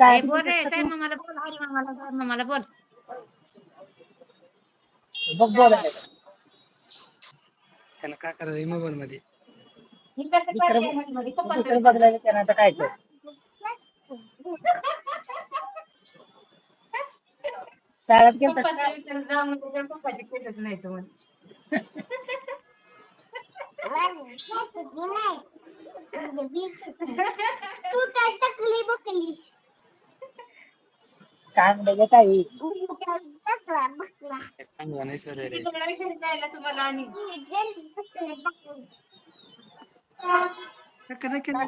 शाळेत बोल रे साहेब मामाला बोल हरी मामाला साहेब मामाला बोल. तू? बघ बोलायला त्याला काय करायचं मोबाईल मध्ये. ही कसं दुसरं. बघायला त्यानं आता काय कर शाळेत गेलता पप्पाचं विचार जाऊन म्हणजे त्या पप्पाचे केसच नाही तर म्हणे. तू काय टाकली बसली काय म्हणजे काही टाकला बसला चांगला सर रे तुम्हाला आणि काय केलं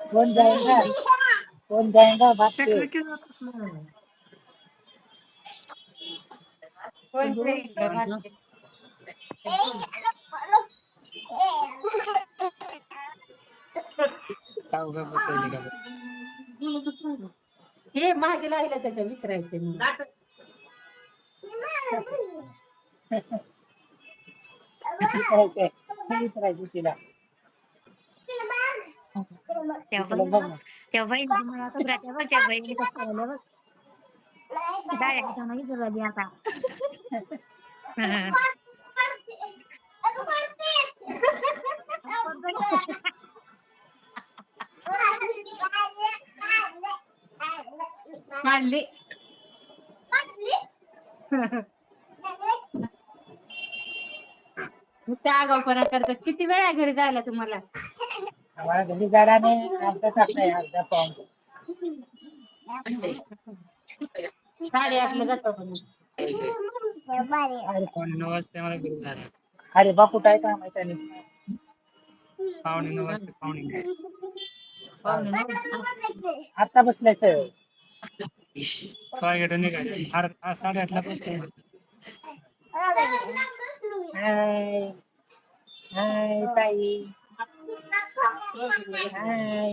कोण कोण कोण जाईल गं बाकी? साऊ का बसवली का हे मागे लागलं त्याच्या विचारायचं विचारायचं तिला त्या तिला बघ ना. त्या बहिणी मला आता बघ त्या बहिणी कसं झालं बघ हातानं विचारली आता काढली त्या आगाऊपणा करतात किती वेळा घरी जायला तुम्हाला? आम्हाला घरी जाण्याने अर्धा तास आहे अर्धा पाऊन साडे आठला जातो पण अरे पावणे नऊ वाजता मला घरी जायला. अरे बापू काय काम आहे त्याने? पावणे नऊ वाजता पावणे नऊ. पाहुणे. आता बसलाय सर स्वारगेट निघाले. आठ- आठ- साडेआठला पोचतो हाय. हाय ताई. हाय?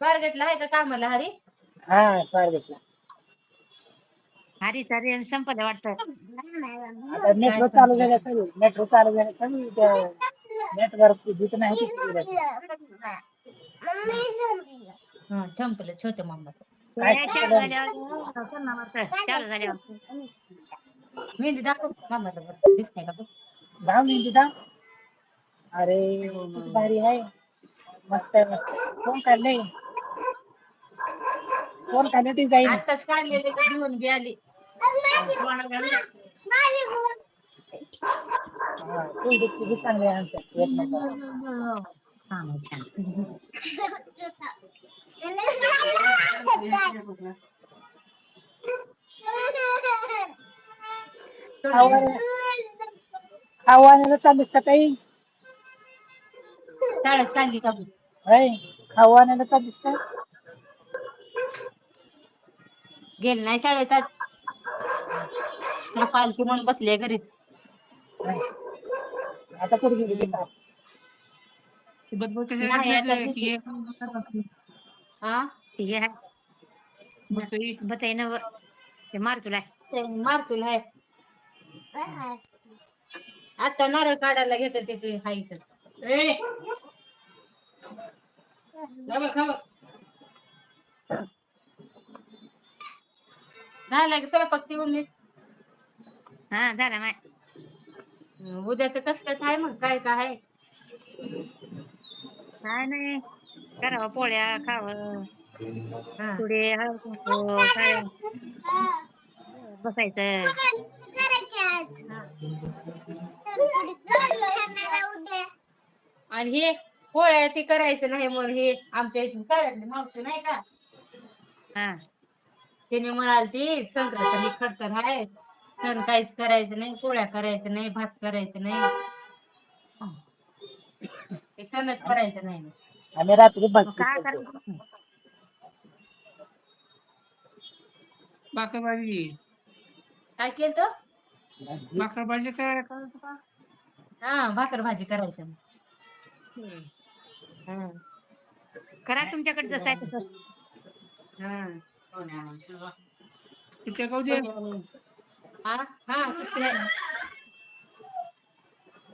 स्वारगेटला? आहे का कामाला हरी? हा स्वार हरीचा रेंज संपलं वाटतं. आता मेट्रो चालू झाल्या सगळी मेट्रो चालू झाल्या सगळी नेटवर्क जिथं नाही तिथे हा संपलं. छोटे मामा. काय चालू झाल्यावर? चालू झाल्यावर? मेहंदी दाखव. का बघ? धाव मेहंदी धाव अरे किती भारी आहे. मस्त आहे मस्त. आहे. कोण काढले कोण काढले ती जाईल आताच काढलेले घेऊन बी आली. हा, ती आहे चाललीस का ताई शाळेत चालली का बघ. होय खावाने चाललीस का गेली नाही शाळेत आज तुला पालखी म्हणून बसले घरीच नाही. आता कुठे गेली ती का? नाही, आता हा आहे. बताई ना ते मार तुला ते मार तुला आहे. आता नारळ काढायला घेतात ते ते हाय इथं. झाला की स्वयंपाक ती उरली हा झाला माय. उद्याच कस कस आहे मग? काय काय आहे? काय नाही. करावं पोळ्या खावं. पुढे हळद कुंकू, काय? बसायचं. आणि हे पोळ्या ती करायचं नाही म्हणून हे आमच्या इथून काढायचं मावशी नाही का? हा. तिने म्हणाल ती संक्रांत खडतर आहे. सण काहीच करायचं नाही पोळ्या करायचं नाही भात करायचं नाही. ते सणच करायचं नाही. आम्ही रात्री काय करायचं भाकर भाजी काय केलं तर भाकर. भाजी काय करायचं का? हा भाकर भाजी करायचं हा. करा तुमच्याकडे जसं आहे तसं हा. किती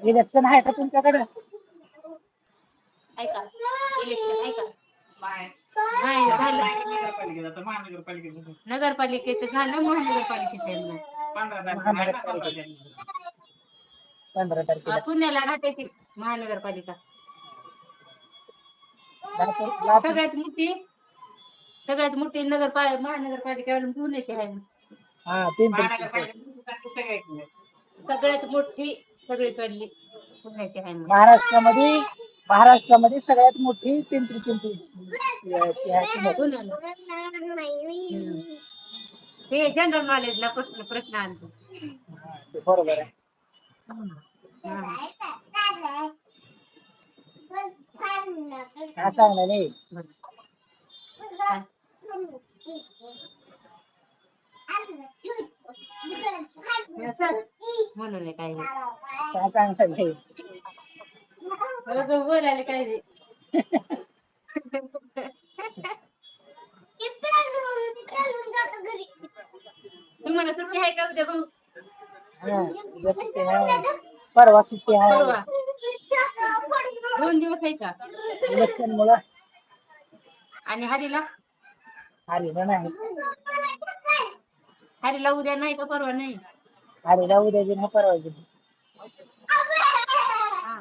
इलेक्शन आहे का तुमच्याकडे? ऐका इलेक्शन ऐका बाय. नाही झालं. नगरपालिकेचं आता महानगरपालिकेचं नगरपालिकेचं झालं महानगरपालिकेचं. पंधरा तारखेला आहे ना पंधरा जानेवारी. पंधरा आ, तारखेला पुण्याला राहते ती महानगरपालिका. लातूर लातूर सगळ्यात मोठी सगळ्यात मोठी नगरपालिका महानगरपालिका पुण्याची आहे हा तीन? सगळ्यात मोठी सगळीकडली पुण्याची आहे म्हणून. महाराष्ट्रामध्ये महाराष्ट्रामध्ये सगळ्यात मोठी पिंपरी चिंचवड ती. पुण्याला हे जनरल नॉलेजला प्रश्न प्रश्न आणतो. बरोबर आहे. काय सांगणार नाही म्हणून आहे काय बोलायला काय. तुम्हाला आहे का उद्या भाऊ हा, परवा. सुट्टी आहे परवा दोन दिवस आहे का? इलेक्शन मुळे. आणि हरीला? हरिला नाही. हरीला उद्या नाही का परवा नाही हरिला उद्या गेली परवा गेली हा.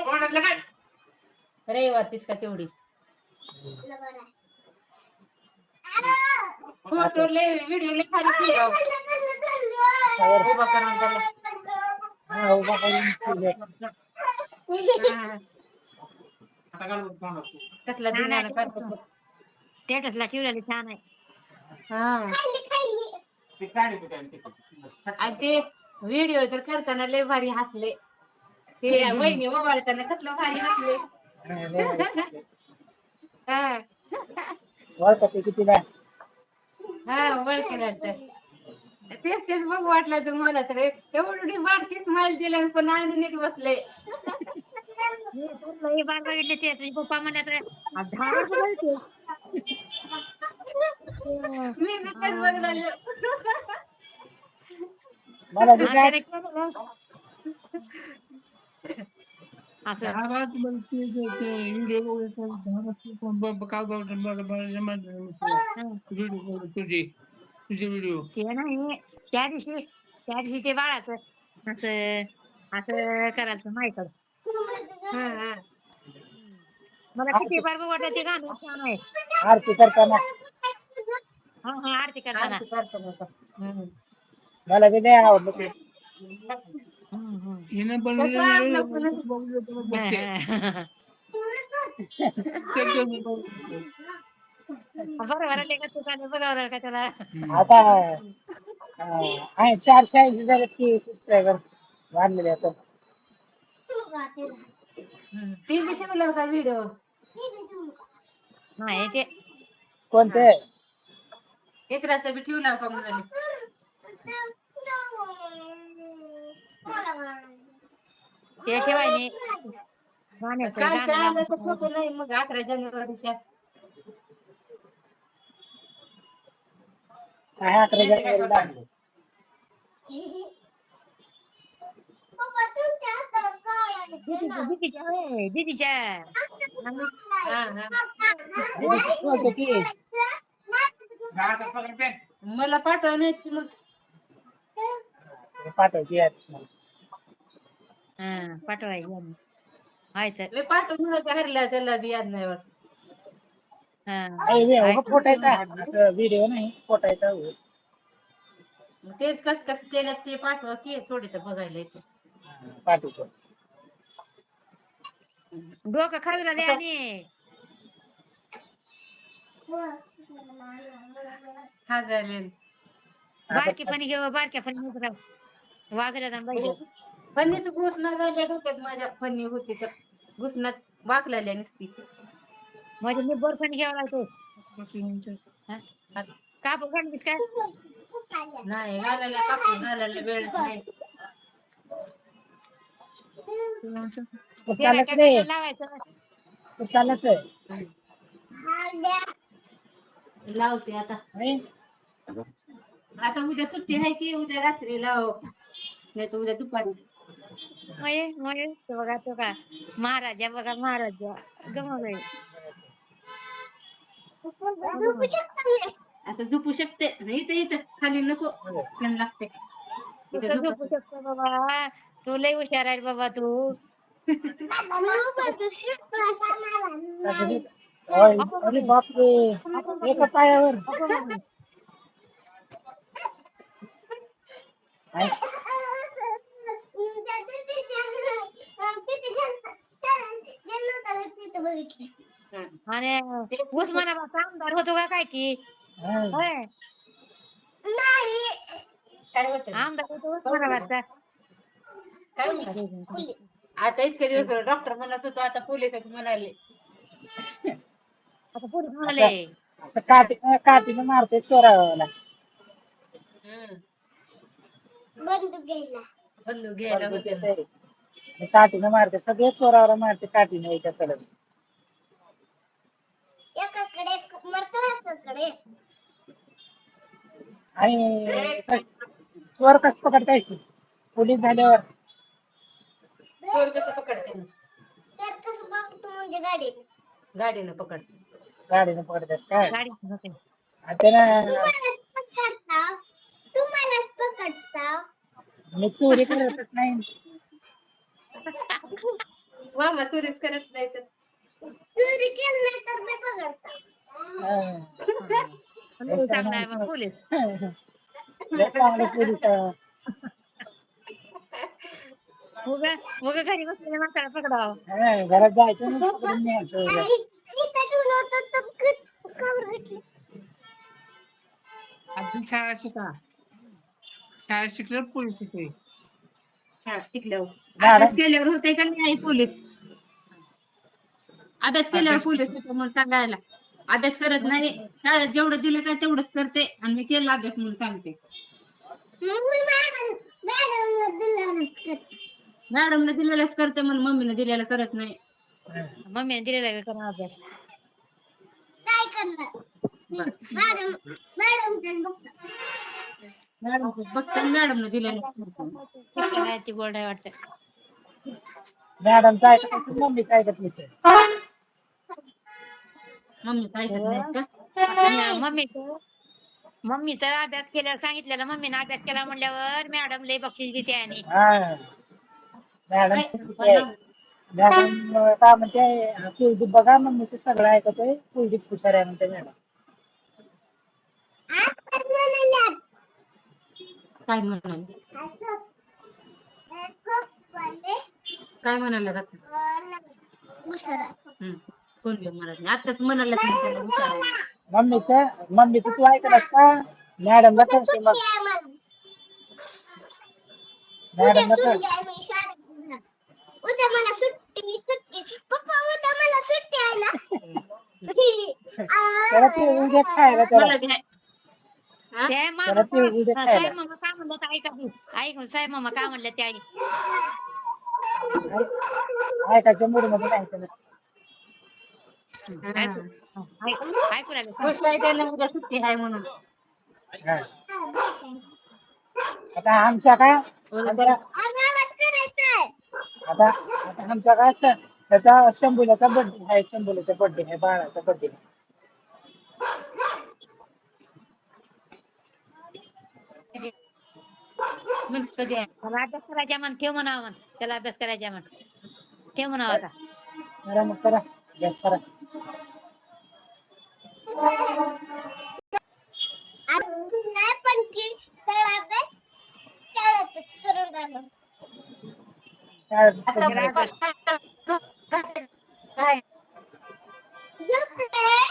कोणाला काय? रविवारचीच का तेवढी फोटो लय व्हिडिओ लय. त्यावर उभा करून त्याला हा, उभा करून ठेवले. हा. आता घालून तोंडात. कसला दिनानं करतो स्टेटसला ठेवलेली छान आहे हा. ते काढे. आणि ते व्हिडिओ तर करताना लय भारी हसले. ते वहिनी ओवाळताना कसलं भारी हसले. हा. हा ओळखते हा ओळखलं तर तेच तेच बघ वाटलं तर मला तर. एवढी बारकी स्माईल दिल्या पण नीट बसले. मी बार बघितले ते. तुझे पप्पा वर्ष बोलते मी बी तेच मला असं आवाज बोलते ते- व्हिडिओ काय बोलतो जमा- व्हिडिओ तुझे व्हिडिओ ते नाही त्या दिवशी त्या दिवशी ते बाळाचं असं असं करायचं मायकल हा. मला किती बार वाटत वाटलं ते गाणं छान आहे आरती करताना. हा हा आरती करताना. आरती करताना का? हम्म. मला बी नाही आवडलं ते. हम्म, हम्म. हिनं का बघावं का त्याला. आता अं, आहे चारशे ऐंशी झाले की सबस्क्रायबर वाढलेले आता. ठेवलं होता व्हिडिओ? नाही ते कोणते? एकराचा बी ठेवला का मुलाने ते ठेवायने गाण्याचं काय गाणं काय लावून तर फोटो नाही मग अकरा जानेवारीच्या आहे अकरा जानेवारीला दीदीच्या मला पाठवा नाही मग. पाठवची आहे. हा पाठवायची. आहे तर. मी पाठवून हरला त्याला बी याद नाही वाटत. हा आहे बे, उगा फोटायचा असं व्हिडिओ नाही फोटायचा उगा. मग तेच कस कस केलं ते पाठवा की थोडे तर बघायला येते. हा, पाठवतो. डोकं आणि. खाजायले बारकी पण घेऊ बारक्या पण घेऊ वाजल्या जाऊन पाहिजे फणीच घुस न झाल्या डोक्यात माझ्या फणी होती तर घुसनाच वाकलेल्या नसती. म्हणजे मी बोर पण घ्यावं लागतो. कापूर काढलीस काय? नाही घालायला कापून घालायला वेळ नाही. लावायचं? चालत आहे लावते आता? आता उद्या सुट्टी आहे की उद्या रात्रीला नाही तर उद्या दुपारी. महेश महेश तो बघा तो का महाराजा बघा महाराजा. गमवलंय झोपू शकतो मी. आता झोपू शकते. नाही इथं इथं. खाली नको. थंड लागते. तू इथं तर झोपू. झोपू शकतो बाबा. तू लय हुशार आहे बाबा तू. अरे बापरे. एका पायावर. आणि उस्मानाबादचा आमदार होतो का काय की? हा. होय. आमदार होतो उस्मानाबादचा? आता इतके दिवस डॉक्टर म्हणत होतो आता पोलीस म्हणाले. आता काठी काठीनं मारते चोराला बंदूक घ्यायला. बंदूक घ्यायला होते काठीनं मारते सगळे चोराला मारते काठीनं याच्याकडे एकाकडे मरतो एकाकडे आणि कस- चोर कस पकडतायची पोलीस झाल्यावर. चोर कसं पकडते मग? तर कसं बघतो म्हणजे गाडी गाडीनं पकड गाडीनं पकडतात काय? गाडी होते आणि त्यानं तुम्हालाच पकडता तुम्हालाच पकडता मी चोरी करतच नाही. मामा चोरीच करत नाही तर. चोरी केली नाही तर मी पकडता. हा. लय चांगला आहे मग पोलीस लय चांगले पोलीस आहे. उगा उगा घरी बसलेल्या माणसाला पकडावं. हा, घरात जायचं ना पकडून न्यायचं. आधी शाळा शिका शाळा शिकल्यावर पोलीस शिकले शाळेत शिकल्यावर. अभ्यास केल्यावर होते का नाही पोलीस अभ्यास केल्यावर पोलीस होते म्हणून सांगायला अभ्यास करत नाही शाळेत जेवढं दिलं का तेवढंच करते आणि मी केला अभ्यास म्हणून सांगते. मॅडमने दिलेलंच करते म्हणून मम्मीने दिलेलं करत नाही हा. मम्मीने दिलेला करून अभ्यास काय करणार. मॅडम मॅडम दिलेलं ती गोड आहे वाटतं. नसेल मम्मी काय करत का आणि मम्मीचं अभ्यास केल्यावर सांगितलेलं मम्मीने अभ्यास केला म्हणल्यावर मॅडम लय बक्षीस देते आणि. हा. मॅडम मॅडम काय म्हणते? कुलदीप बघा मम्मीचं सगळं ऐकतोय. कुलदीप हुशार आहे म्हणते मॅडम आज म्हणाल्यात काय म्हणाले? काय म्हणाले. कोण नाही? आताच म्हणाले. मम्मीचं मम्मीचं तू ऐकत असता? मॅडमला करते मग. सुट्टी आहे मला. उद्या मला सुट्टी सुट्टी. पप्पा उद्या मला सुट्टी आहे ना? उद्या खायला त्याला? ते त्याला ते उद्या मामा खायला साहेब मामा काय म्हणलं तर ऐका की. ऐक साहेब मामा काय म्हणलं ते आई ऐ- ऐकायच्या मूडमध्ये नाही. हा. ऐक- ऐकू राहिले गोष्ट आहे त्याला उद्या सुट्टी आहे म्हणून हा. आता आमच्या काय आता आमच्या काय असतं त्याचा शंभूलाचा बर्थडे आहे शंभूलाचा बर्थडे आहे बाळाचा बर्थडे मग कधी आहे. त्याला अभ्यास करायचा म्हण ठेव म्हणावं म्हण त्याला अभ्यास करायचा म्हण ठेव म्हणावं आता. करा मग करा. अभ्यास करा. नाही पण त्याला अभ्यास करून राहिलो. आता काय? झोपले.